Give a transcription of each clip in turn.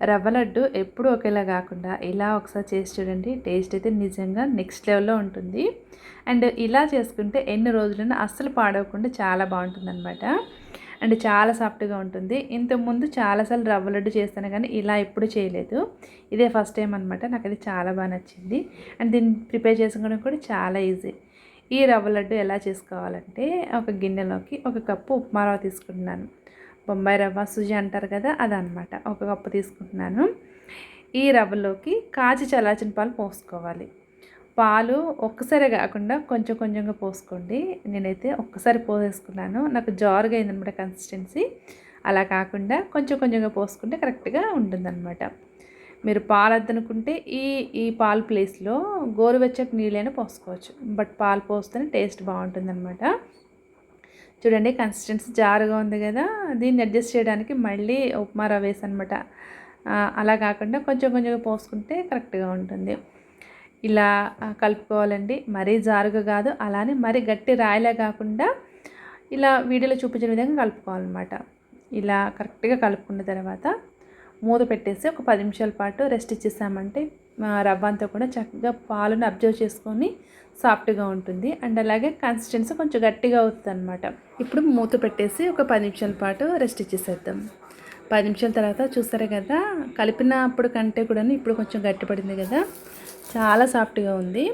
రవ్వ లడ్డు ఎప్పుడు ఒకేలా కాకుండా ఇలా ఒకసారి చేసి చూడండి. టేస్ట్ అయితే నిజంగా నెక్స్ట్ లెవెల్లో ఉంటుంది. అండ్ ఇలా చేసుకుంటే ఎన్ని రోజులైనా అస్సలు పాడవకుండా చాలా బాగుంటుంది అనమాట అండ్ చాలా సాఫ్ట్గా ఉంటుంది. ఇంతకుముందు చాలాసార్లు రవ్వ లడ్డు చేస్తాను కానీ ఇలా ఎప్పుడు చేయలేదు. ఇదే ఫస్ట్ టైం అనమాట నాకు అది చాలా బాగా నచ్చింది. అండ్ దీన్ని ప్రిపేర్ చేసుకోవడం కూడా చాలా ఈజీ. ఈ రవ్వ లడ్డు ఎలా చేసుకోవాలంటే ఒక గిన్నెలోకి ఒక కప్పు ఉప్మా రవ్వ తీసుకుంటున్నాను. బొంబాయి రవ్వ సుజి అంటారు కదా అదనమాట ఒక కప్పు తీసుకుంటున్నాను. ఈ రవ్వలోకి కాచి చల్లార్చిన పాలు పోసుకోవాలి. పాలు ఒక్కసారి కాకుండా కొంచెం కొంచెంగా పోసుకోండి. నేనైతే ఒక్కసారి పోసేసుకున్నాను. నాకు జారుగా అయిందనమాట కన్సిస్టెన్సీ అలా కాకుండా కొంచెం కొంచెంగా పోసుకుంటే కరెక్ట్గా ఉంటుందన్నమాట. మీరు పాలు అద్దనుకుంటే ఈ ఈ పాలు ప్లేస్లో గోరువెచ్చటి నీళ్ళైనా పోసుకోవచ్చు. బట్ పాలు పోస్తేనే టేస్ట్ బాగుంటుందన్నమాట. చూడండి కన్సిస్టెన్సీ జారుగా ఉంది కదా దీన్ని అడ్జస్ట్ చేయడానికి మళ్ళీ ఉప్మా రవ్వ అనమాట అలా కాకుండా కొంచెం కొంచెంగా పోసుకుంటే కరెక్ట్గా ఉంటుంది. ఇలా కలుపుకోవాలండి. మరీ జారుగా కాదు అలానే మరీ గట్టి రాయిలా కాకుండా ఇలా వీడియోలో చూపించిన విధంగా కలుపుకోవాలన్నమాట. ఇలా కరెక్ట్గా కలుపుకున్న తర్వాత మూత పెట్టేసి ఒక పది నిమిషాల పాటు రెస్ట్ ఇచ్చేసామంటే రవ్వ అంతా కూడా చక్కగా పాలను అబ్జర్వ్ చేసుకొని సాఫ్ట్గా ఉంటుంది. అండ్ అలాగే కన్సిస్టెన్సీ కొంచెం గట్టిగా అవుతుంది అనమాట ఇప్పుడు మూత పెట్టేసి ఒక పది నిమిషాల పాటు రెస్ట్ ఇచ్చేసేద్దాం. పది నిమిషాల తర్వాత చూస్తారు కదా కలిపినప్పుడు కంటే కూడా ఇప్పుడు కొంచెం గట్టిపడింది కదా చాలా సాఫ్ట్గా ఉంది.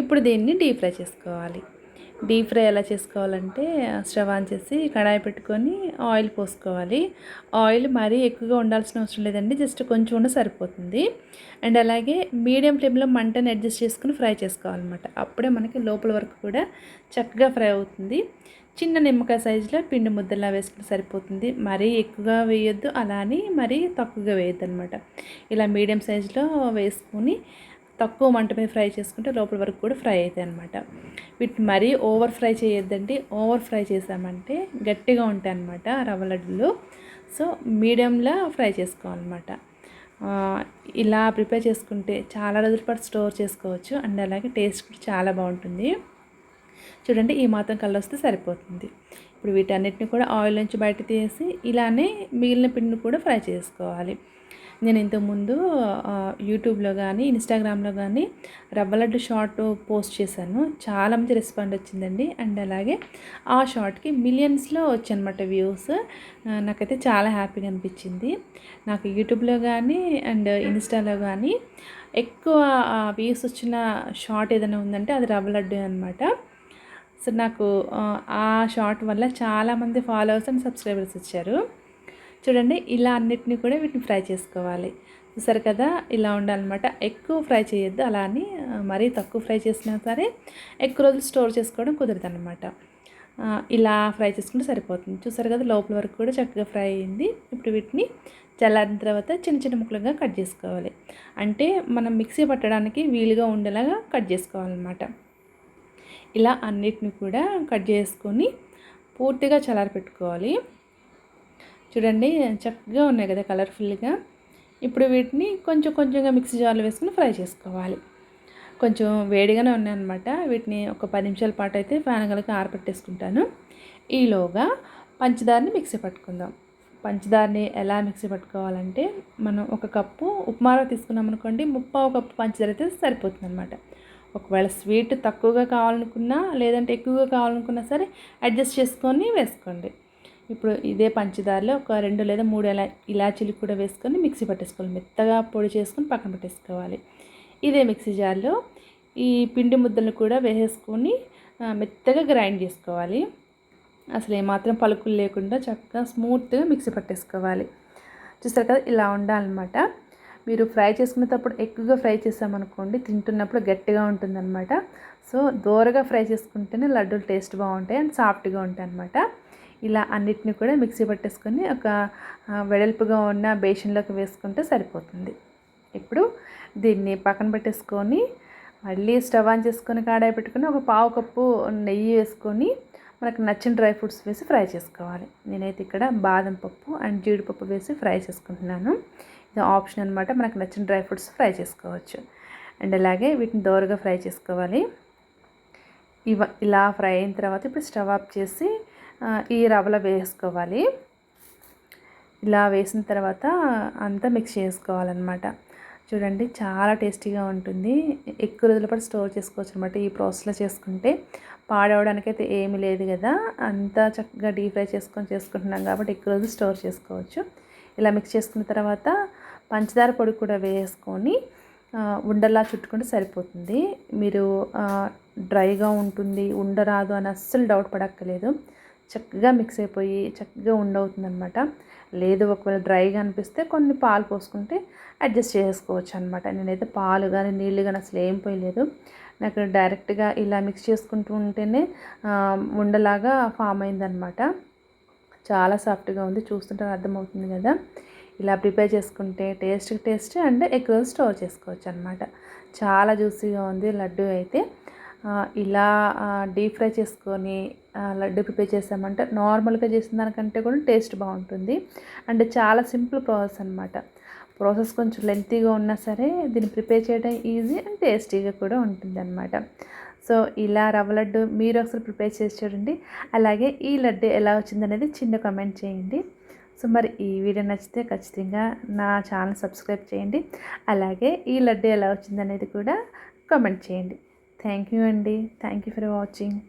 ఇప్పుడు దీన్ని డీప్ ఫ్రై చేసుకోవాలి. డీప్ ఫ్రై ఎలా చేసుకోవాలంటే స్టవ్ ఆన్ చేసి కడాయి పెట్టుకొని ఆయిల్ పోసుకోవాలి. ఆయిల్ మరీ ఎక్కువగా ఉండాల్సిన అవసరం లేదండి జస్ట్ కొంచెం ఉన్న సరిపోతుంది. అండ్ అలాగే మీడియం ఫ్లేమ్లో మంటని అడ్జస్ట్ చేసుకుని ఫ్రై చేసుకోవాలన్నమాట. అప్పుడే మనకి లోపల వరకు కూడా చక్కగా ఫ్రై అవుతుంది. చిన్న నిమ్మకాయ సైజులో పిండి ముద్దలా వేసుకుంటే సరిపోతుంది. మరీ ఎక్కువగా వేయొద్దు అలా అని మరీ తక్కువగా వేయద్దు అనమాట ఇలా మీడియం సైజులో వేసుకుని తక్కువ మంట మీద ఫ్రై చేసుకుంటే లోపల వరకు కూడా ఫ్రై అవుతాయి అనమాట వీటిని మరీ ఓవర్ ఫ్రై చేయొద్దండి. ఓవర్ ఫ్రై చేసామంటే గట్టిగా ఉంటాయి అనమాట రవ్వ లడ్డులు. సో మీడియంలో ఫ్రై చేసుకోవాలన్నమాట. ఇలా ప్రిపేర్ చేసుకుంటే చాలా రోజుల పాటు స్టోర్ చేసుకోవచ్చు. అండ్ అలాగే టేస్ట్ కూడా చాలా బాగుంటుంది. చూడండి ఈ మాత్రం కలర్ వస్తే సరిపోతుంది. ఇప్పుడు వీటన్నిటిని కూడా ఆయిల్ నుంచి బయట తీసి ఇలానే మిగిలిన పిండిని కూడా ఫ్రై చేసుకోవాలి. నేను ఇంతకుముందు యూట్యూబ్లో కానీ ఇన్స్టాగ్రామ్లో కానీ రవ్వ లడ్డు షార్ట్ పోస్ట్ చేశాను. చాలా మంచి రెస్పాండ్ వచ్చిందండి. అండ్ అలాగే ఆ షార్ట్కి మిలియన్స్లో వచ్చనమాట వ్యూస్. నాకైతే చాలా హ్యాపీగా అనిపించింది. నాకు యూట్యూబ్లో కానీ అండ్ ఇన్స్టాలో కానీ ఎక్కువ వ్యూస్ వచ్చిన షార్ట్ ఏదైనా ఉందంటే అది రవ్వ లడ్డు అనమాట సో నాకు ఆ, ఆ షార్ట్ వల్ల చాలామంది ఫాలోవర్స్ అండ్ సబ్స్క్రైబర్స్ వచ్చారు. చూడండి ఇలా అన్నిటిని కూడా వీటిని ఫ్రై చేసుకోవాలి. చూసారు కదా ఇలా ఉండాలన్నమాట. ఎక్కువ ఫ్రై చేయొద్దు అలా అని మరీ తక్కువ ఫ్రై చేసినా సరే ఎక్కువ రోజులు స్టోర్ చేసుకోవడం కుదరదు అనమాట ఇలా ఫ్రై చేసుకుంటే సరిపోతుంది. చూసారు కదా లోపల వరకు కూడా చక్కగా ఫ్రై అయింది. ఇప్పుడు వీటిని చల్లారిన తర్వాత చిన్న చిన్న ముక్కలుగా కట్ చేసుకోవాలి. అంటే మనం మిక్సీ పట్టడానికి వీలుగా ఉండేలాగా కట్ చేసుకోవాలన్నమాట. ఇలా అన్నిటిని కూడా కట్ చేసుకొని పూర్తిగా చల్లారి పెట్టుకోవాలి చూడండి చక్కగా ఉన్నాయి కదా కలర్ఫుల్గా ఇప్పుడు వీటిని కొంచెం కొంచెంగా మిక్సీ జార్లో వేసుకుని ఫ్రై చేసుకోవాలి. కొంచెం వేడిగానే ఉన్నాయన్నమాట. వీటిని ఒక పది నిమిషాల పాటు అయితే ఫ్యాన్ గలకి ఆరబెట్టేసుకుంటాను ఈలోగా పంచదారని మిక్సీ పట్టుకుందాం. పంచదారని ఎలా మిక్సీ పట్టుకోవాలంటే మనం ఒక కప్పు ఉప్మా తీసుకున్నాం అనుకోండి ముప్పావు కప్పు పంచదార అయితే సరిపోతుంది అనమాట ఒకవేళ స్వీట్ తక్కువగా కావాలనుకున్నా లేదంటే ఎక్కువగా కావాలనుకున్నా సరే అడ్జస్ట్ చేసుకొని వేసుకోండి. ఇప్పుడు ఇదే పంచదారలో ఒక రెండు లేదా మూడు ఇలా ఇలాచీలు కూడా వేసుకొని మిక్సీ పట్టేసుకోవాలి. మెత్తగా పొడి చేసుకొని పక్కన పెట్టేసుకోవాలి. ఇదే మిక్సీ జార్లో ఈ పిండి ముద్దలను కూడా వేసేసుకొని మెత్తగా గ్రైండ్ చేసుకోవాలి. అసలు ఏమాత్రం పలుకులు లేకుండా చక్కగా స్మూత్గా మిక్సీ పట్టేసుకోవాలి. చూసారు కదా ఇలా ఉండాలన్నమాట. మీరు ఫ్రై చేసుకునేటప్పుడు ఎక్కువగా ఫ్రై చేసామనుకోండి తింటున్నప్పుడు గట్టిగా ఉంటుందన్నమాట. సో దోరగా ఫ్రై చేసుకుంటేనే లడ్డూలు టేస్ట్ బాగుంటాయి అండ్ సాఫ్ట్గా ఉంటాయి అన్నమాట ఇలా అన్నిటిని కూడా మిక్సీ పట్టేసుకొని ఒక వెడల్పుగా ఉన్న బేషన్లోకి వేసుకుంటే సరిపోతుంది. ఇప్పుడు దీన్ని పక్కన పెట్టేసుకొని మళ్ళీ స్టవ్ ఆన్ చేసుకొని కాడాయి పెట్టుకొని ఒక పావు కప్పు నెయ్యి వేసుకొని మనకు నచ్చిన డ్రై ఫ్రూట్స్ వేసి ఫ్రై చేసుకోవాలి. నేనైతే ఇక్కడ బాదం పప్పు అండ్ జీడిపప్పు వేసి ఫ్రై చేసుకుంటున్నాను. ఇది ఆప్షన్ అనమాట మనకు నచ్చిన డ్రై ఫ్రూట్స్ ఫ్రై చేసుకోవచ్చు. అండ్ అలాగే వీటిని దోరగా ఫ్రై చేసుకోవాలి. ఇవ ఇలా ఫ్రై అయిన తర్వాత ఇప్పుడు స్టవ్ ఆఫ్ చేసి ఈ రవ్వలో వేసుకోవాలి. ఇలా వేసిన తర్వాత అంతా మిక్స్ చేసుకోవాలన్నమాట. చూడండి చాలా టేస్టీగా ఉంటుంది. ఎక్కువ రోజుల పాటు స్టోర్ చేసుకోవచ్చు అనమాట ఈ ప్రాసెస్లో చేసుకుంటే పాడవడానికి అయితే ఏమీ లేదు కదా. అంతా చక్కగా డీప్ ఫ్రై చేసుకొని చేసుకుంటున్నాం కాబట్టి ఎక్కువ రోజులు స్టోర్ చేసుకోవచ్చు. ఇలా మిక్స్ చేసుకున్న తర్వాత పంచదార పొడి కూడా వేసుకొని ఉండలా చుట్టుకుంటే సరిపోతుంది. మీరు డ్రైగా ఉంటుంది ఉండరాదు అని అస్సలు డౌట్ పడక్కలేదు చక్కగా మిక్స్ అయిపోయి చక్కగా ఉండవుతుంది అనమాట లేదు ఒకవేళ డ్రైగా అనిపిస్తే కొన్ని పాలు పోసుకుంటే అడ్జస్ట్ చేసుకోవచ్చు అనమాట నేనైతే పాలు కానీ నీళ్ళు కానీ అసలు ఏం పోయలేదు. నాకు డైరెక్ట్గా ఇలా మిక్స్ చేసుకుంటూ ఉంటేనే ఉండలాగా ఫామ్ అయిందనమాట చాలా సాఫ్ట్గా ఉంది. చూస్తుంటే అర్థమవుతుంది కదా. ఇలా ప్రిపేర్ చేసుకుంటే టేస్ట్ టేస్ట్ అండ్ ఎక్కువ స్టోర్ చేసుకోవచ్చు అనమాట చాలా జ్యూసీగా ఉంది లడ్డు అయితే. ఇలా డీప్ ఫ్రై చేసుకొని లడ్డు ప్రిపేర్ చేసామంటే నార్మల్గా చేసిన దానికంటే కూడా టేస్ట్ బాగుంటుంది. అండ్ చాలా సింపుల్ ప్రాసెస్ అనమాట ప్రాసెస్ కొంచెం లెంతీగా ఉన్నా సరే దీన్ని ప్రిపేర్ చేయడం ఈజీ అండ్ టేస్టీగా కూడా ఉంటుంది అనమాట సో ఇలా రవ్వ లడ్డు మీరు ఒకసారి ప్రిపేర్ చేసి చూడండి. అలాగే ఈ లడ్డు ఎలా వచ్చిందనేది చిన్న కమెంట్ చేయండి. సో మరి ఈ వీడియో నచ్చితే ఖచ్చితంగా నా ఛానల్ సబ్స్క్రైబ్ చేయండి. అలాగే ఈ లడ్డు ఎలా వచ్చిందనేది కూడా కామెంట్ చేయండి. థ్యాంక్ యూ అండి. Thank you for watching.